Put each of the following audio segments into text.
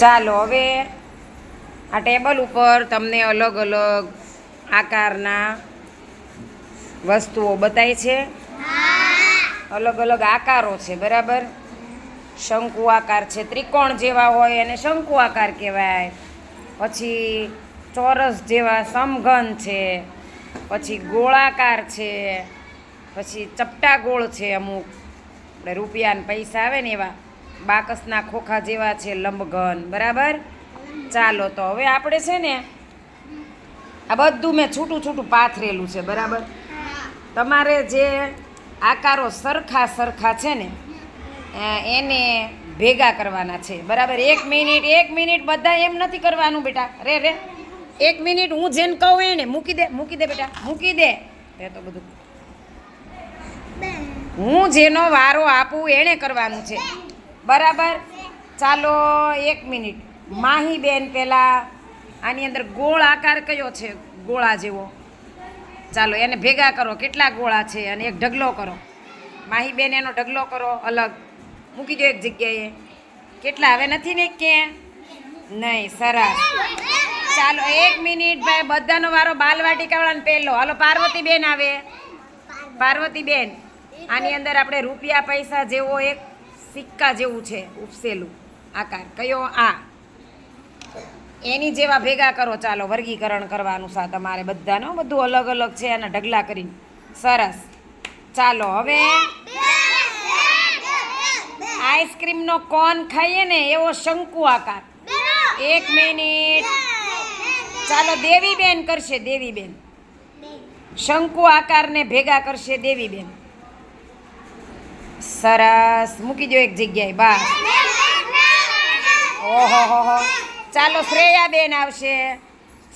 ચાલો, હવે આ ટેબલ ઉપર તમને અલગ અલગ આકારના વસ્તુઓ બતાય છે. અલગ અલગ આકારો છે, બરાબર? શંકુ આકાર છે, ત્રિકોણ જેવા હોય એને શંકુ આકાર કહેવાય. પછી ચોરસ જેવા સમઘન છે, પછી ગોળાકાર છે, પછી ચપટા ગોળ છે અમુક. આપણે રૂપિયાના પૈસા આવે ને એવા. બાકસના ખોખા જેવા છે લંબઘન બરાબર? ચાલો તો હવે આપણે છે ને આ બધું મેં છૂટું છૂટું પાથરેલું છે બરાબર? તમારે જે આકારો સરખા સરખા છે ને એને ભેગા કરવાના છે બરાબર? એક મિનિટ એક મિનિટ બધા એમ નથી કરવાનું બેટા. રે રે. એક મિનિટ હું જેને કહું એને મૂકી દે મૂકી દે બેટા મૂકી દે. એ તો બધું. હું જેનો વારો આપું એણે કરવાનું છે. બરાબર? ચાલો, એક મિનિટ. માહી બેન પહેલાં આની અંદર ગોળ આકાર કયો છે? ગોળા જેવો. ચાલો, એને ભેગા કરો. કેટલા ગોળા છે? અને એક ઢગલો કરો. માહી બેન એનો ઢગલો કરો અલગ. મૂકી દો એક જગ્યાએ. કેટલા? હવે નથી ને કે નહીં, સરસ. ચાલો, એક મિનિટ ભાઈ, બધાનો વારો બાલવાટિકાવાળાને પહેલો. હાલો પાર્વતી બેન આવે. પાર્વતી બેન આની અંદર આપણે રૂપિયા પૈસા જેવો એક સિક્કા જેવું છે ઉપસેલું. આકાર. કયો? આ. એની જેવા ભેગા કરો, ચાલો, વર્ગીકરણ કરવાનું સા તમારે બધાનો બધું અલગ અલગ છે એના ઢગલા કરીને. સરસ. ચાલો, હવે આઈસ્ક્રીમનો કોન ખાઈએ ને, એવો શંકુ આકાર. એક મિનિટ. ચાલો, દેવીબેન કરશે, દેવીબેન. શંકુ આકારને ભેગા કરશે, દેવીબેન. સરસ. મૂકી દો એક જગ્યાએ, બસ. ઓહો ચાલો શ્રેયાબેન આવશે.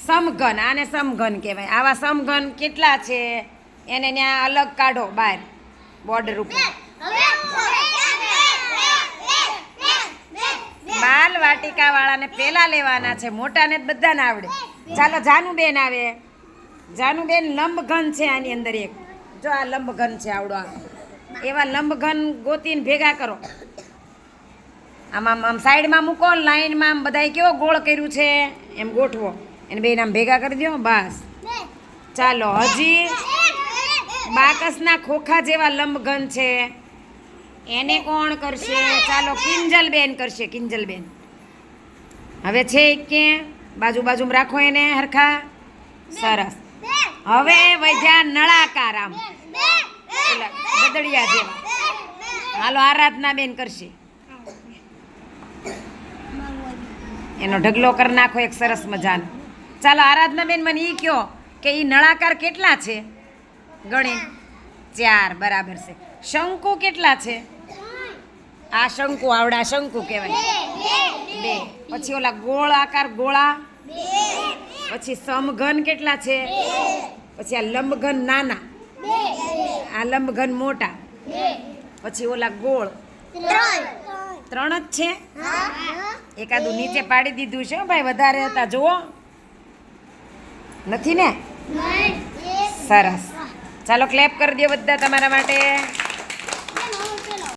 સમઘન, આને સમઘન કહેવાય. આવા સમઘન કેટલા છે? એને ત્યાં અલગ કાઢો બહાર, બોર્ડર ઉપર. બાલ વાટિકા વાળાને પેલા લેવાના છે, મોટાને જ બધાને આવડે. ચાલો જાનુબેન આવે. જાનુબેન લંબઘન છે આની અંદર એક. જો આ લંબઘન છે આવડો આ એવા લંબઘન ગોતીને ભેગા કરો. આમ આમ સાઈડમાં મૂકો, લાઈનમાં આમ બધાય કેવો ગોળ કર્યું છે, એમ ગોઠવો. એને બે આમ ભેગા કરી દો બસ. ચાલો, હજી બાકસના ખોખા જેવા લંબઘન છે. એને કોણ કરશે? ચાલો, કિંજલબેન કરશે, કિંજલબેન. હવે છે કે, બાજુ બાજુમાં રાખો એને હરખા. સરસ. હવે વૈજા નળાકાર આમ. પેલા ગદડિયા જેવા. હાલો આરાધના બેન કરશે. એનો ઢગલો કરી નાખો, એક સરસ મજાનો. ચાલો આરાધના બેન મને એ કહો કે એ નળાકાર કેટલા છે? ગણી. ચાર, બરાબર છે. શંકુ કેટલા છે? આ શંકુ આવડા શંકુ કહેવાય. બે. પછી ઓલા ગોળ આકાર ગોળા. પછી સમઘન કેટલા છે? પછી આ લંબઘન નાના. આ લંબઘન મોટા. પછી ઓલા ગોળ. ત્રણ. જ છે? એકાદું નીચે પાડી દીધું છે ભાઈ વધારે હતા જુઓ. નથી ને? સરસ. ચાલો ક્લેપ કરી દો બધા તમારા માટે.